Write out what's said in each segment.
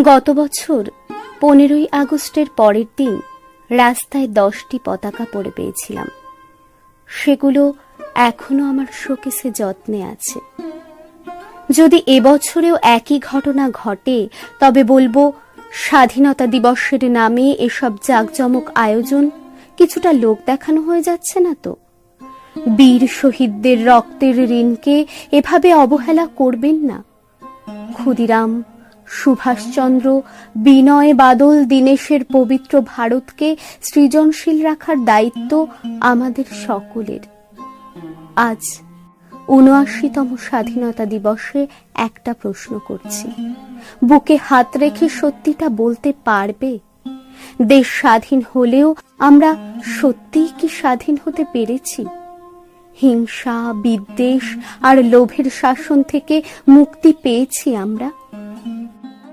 গত বছর পনেরোই আগস্টের পরের দিন রাস্তায় দশটি পতাকা পড়ে পেয়েছিলাম। সেগুলো এখনও আমার শোকেসে যত্নে আছে। যদি এবছরেও একই ঘটনা ঘটে, তবে বলব স্বাধীনতা দিবসের নামে এসব জাঁকজমক আয়োজন কিছুটা লোক দেখানো হয়ে যাচ্ছে না তো? বীর শহীদদের রক্তের ঋণকে এভাবে অবহেলা করবেন না? ক্ষুদিরাম সুভাষচন্দ্র, বিনয় বাদল দীনেশের পবিত্র ভারতকে সৃজনশীল রাখার দায়িত্ব আমাদের সকলের। আজ উনআশিতম স্বাধীনতা দিবসে একটা প্রশ্ন করছি। বুকে হাত রেখে সত্যিটা বলতে পারবে? দেশ স্বাধীন হলেও আমরা সত্যিই কি স্বাধীন হতে পেরেছি? হিংসা, বিদ্বেষ আর লোভের শাসন থেকে মুক্তি পেয়েছি আমরা?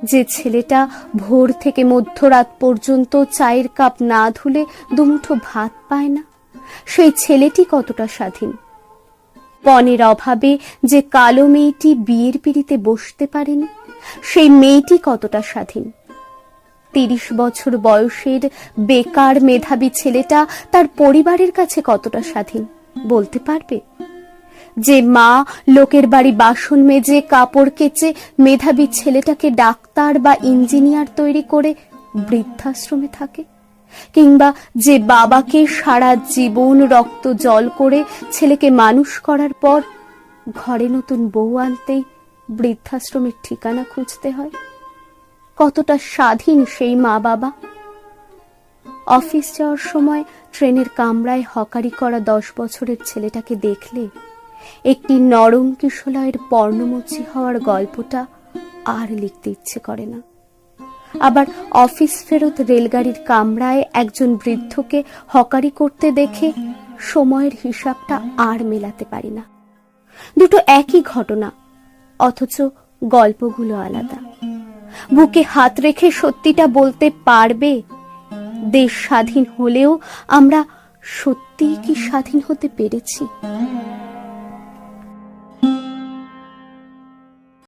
যে ছেলেটা ভোর থেকে মধ্যরাত পর্যন্ত চায়ের কাপ না ধুলে দুমুঠো ভাত পায় না, সেই ছেলেটি কতটা স্বাধীন? পণের অভাবে যে কালো মেয়েটি বিয়ের পিড়িতে বসতে পারেনি, সেই মেয়েটি কতটা স্বাধীন? তিরিশ বছর বয়সের বেকার মেধাবী ছেলেটা তার পরিবারের কাছে কতটা স্বাধীন, বলতে পারবে? যে মা লোকের বাড়ি বাসন মেজে, কাপড় কেচে, মেধাবী ছেলেটাকে ডাক্তার বা ইঞ্জিনিয়ার তৈরি করে বৃদ্ধাশ্রমে থাকে। কিংবা যে বাবাকে সারা জীবন রক্ত জল করে ছেলেকে মানুষ করার পর ঘরে নতুন বউ আনতেই বৃদ্ধাশ্রমের ঠিকানা খুঁজতে হয়। কতটা স্বাধীন সেই মা বাবা। অফিস যাওয়ার সময় ট্রেনের কামরায় হকারি করা দশ বছরের ছেলেটাকে দেখলে একটি নরম কিশলয়ের পর্ণমোচী হওয়ার গল্পটা আর লিখতে ইচ্ছে করে না। আবার অফিস ফেরত রেলগাড়ির কামরায় একজন বৃদ্ধকে হকারি করতে দেখে সময়ের হিসাবটা আর মেলাতে পারি না। দুটো একই ঘটনা, অথচ গল্পগুলো আলাদা। বুকে হাত রেখে সত্যিটা বলতে পারবে? দেশ স্বাধীন হলেও আমরা সত্যিই কি স্বাধীন হতে পেরেছি?